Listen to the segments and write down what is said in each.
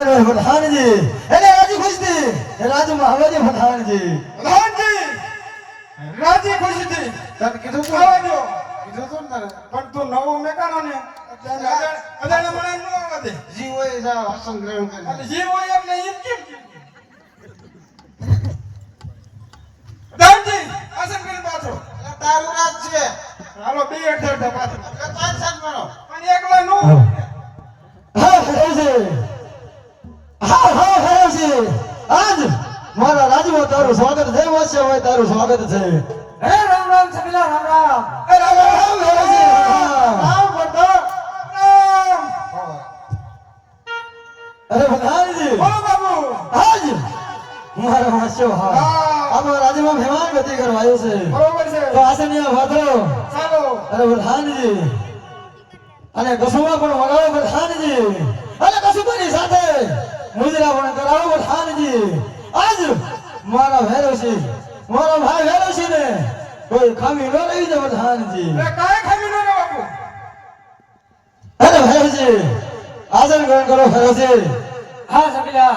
અરે પઠાણજી. એને રાજી ખુશથી. એ રાજુ મહારાજી પઠાણજી. પ્રધાનજી રાજી ખુશીથી. તને કીધું તું? આવવા દો કીધું તું ને તારે? પણ તું નવો મેકાનો ને અજાણે મને ન આવવા દે જી હોય જા વાસણ ગ્રહણ કરી એટલે જે હોય એટલે એમ કેમ પ્રધાનજી આસન કરી પાછો. તારું રાજ છે. હાલો બે અડધે પાછો એટલે સાત મારો. પણ એકલા નો. આજ મારા રાજમાં તારું સ્વાગત છે વાસ્ય હોય તારું સ્વાગત છે. હે રામ રામ સબીલા રામ રામ. હે રામ રામ રામ રામ. પડતો રામ અરે ભગવાનજી. બોલો બાબુ. આજ મારા વાંચો હા. આપણા રાજ્યમાં મહેમાન ગતિ કરવા આવ્યો છે. બરોબર છે. તો આસનિયા વાતો. ચાલો. અરે ભગવાનજી. અને કસુમા પણ વગાડો પ્રધાનજી મુજરા પણ કરાવો પ્રધાનજી આજ મારા છે મારો ભાઈ ભૈરવસિંહ ને કોઈ ખામી ન રહી જાય પ્રધાનજી એ કાંઈ ખામી ન રહે બાપુ. અરે ભૈરવસિંહ આસન ગ્રહણ કરો ભૈરવસિંહ હા સબીલા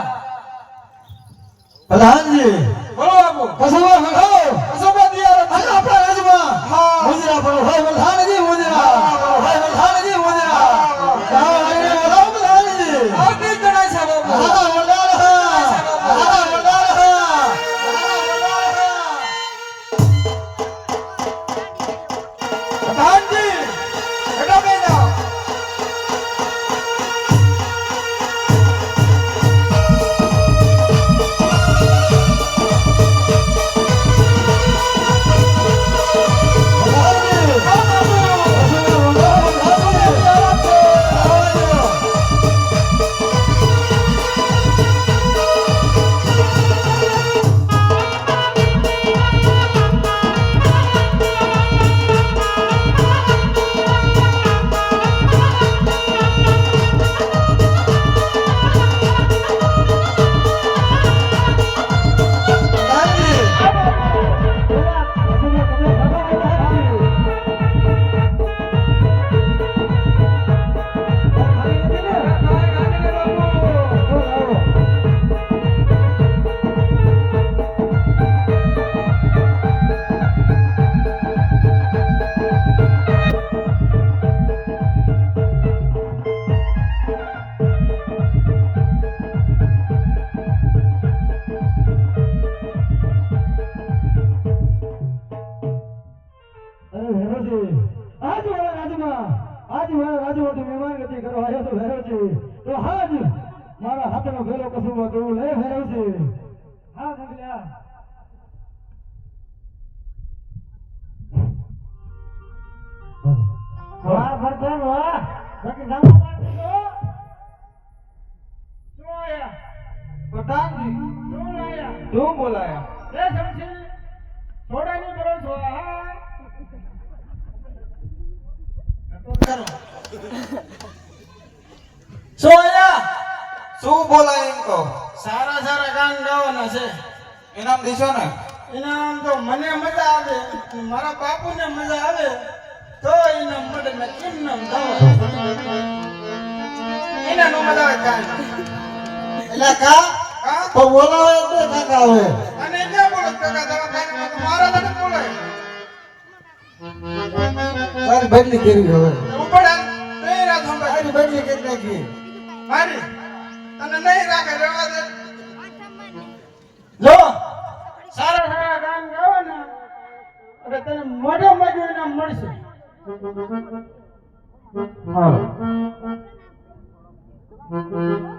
પ્રધાનજી બોલો બાપુ. કસુમા વગાડો કસોબા દિયાર. અને આપણા રાજમાં હા. મુજરા પણ ભાઈ પ્રધાનજી भाई મારા રાજમાંથી મહેમાન ગતિ કરવા આવ્યો તો ભૈરવજી તો હાજ મારા હાથનો ભેરો કસુમાં તું લે ભૈરવજી હા સબીલા વાહ ભરતન વાહ. બાકી સામો શું આયા? પ્રધાનજી શું આયા? શું બોલાયા? એ સમજી થોડાની કરો છો હા? કરો શું શું બોલાય એમ કહો? સારા સારા ગાન ગાવાના છે. ઇનામ દીશો ને? ઇનામ તો મને મજા આવે. મારા બાપુને મજા આવે. તો ઇનામ મળે ને કેમ નામ ગાવા. એના નો મજા આવે કાંઈ એટલે કા? તો બોલાવે એટલે કાકા હવે. અને ક્યાં બોલો. કાકા તારા કાનમાં મારા તને બોલાય. તારી બદલી કરી હવે. બદલી કરી નાખી મારી તને નહીં રાખે રહેવા દે. જો સારા સારા ગાન ને એટલે તને મોઢે મોઢું ઇનામ મળશે. હે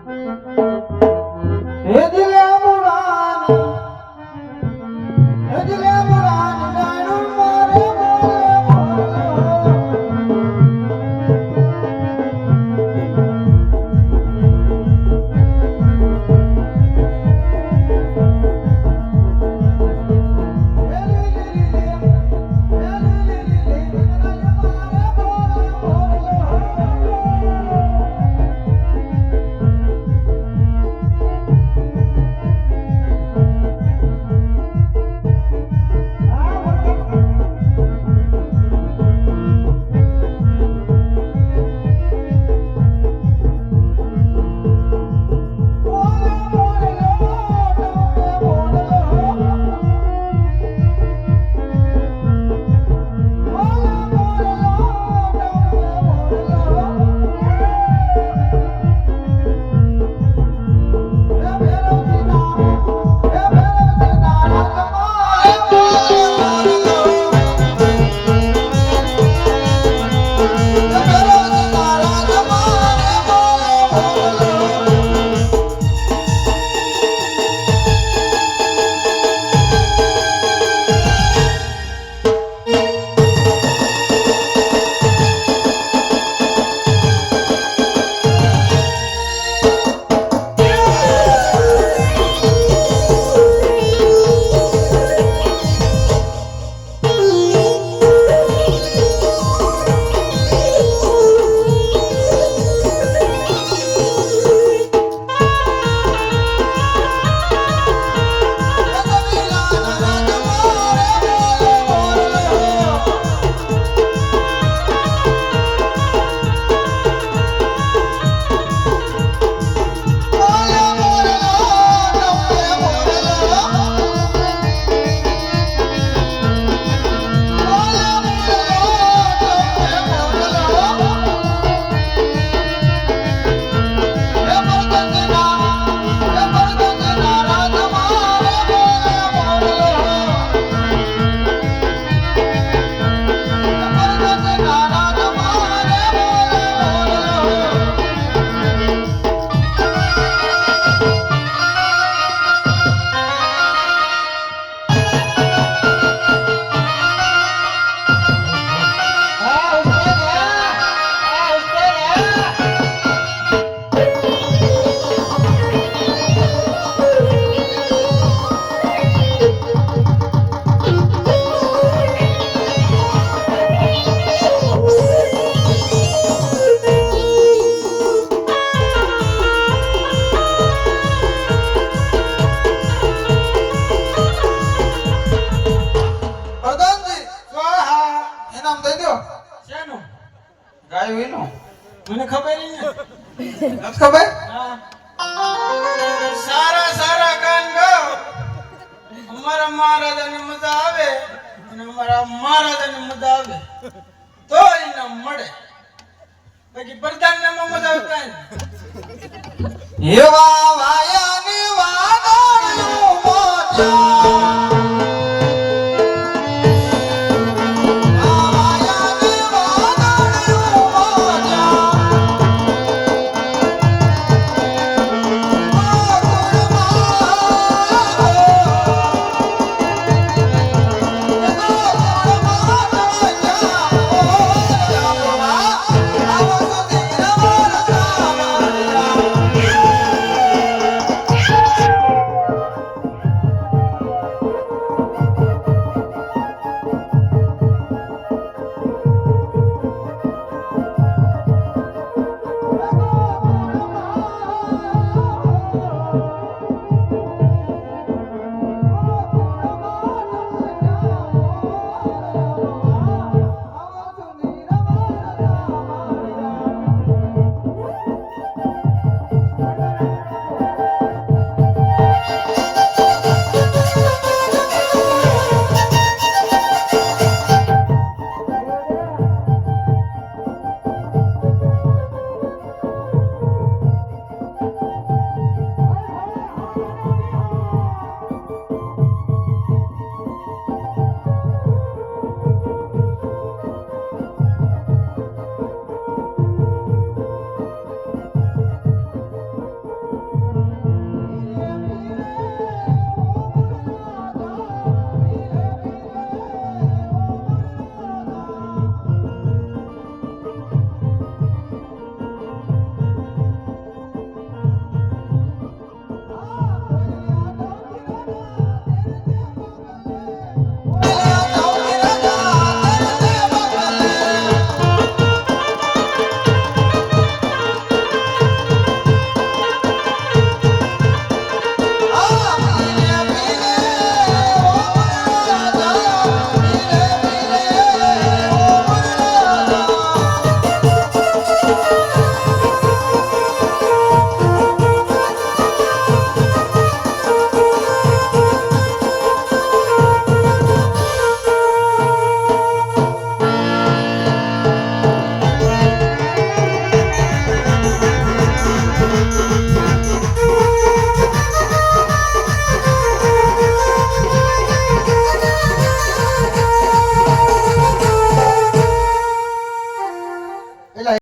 મહારાજાને મજા આવે અને મારા મહારાજાને મજા આવે. તો ઇનામ મળે. બાકી પ્રધાનને મજા આવે એવા વાયા ને વાદળ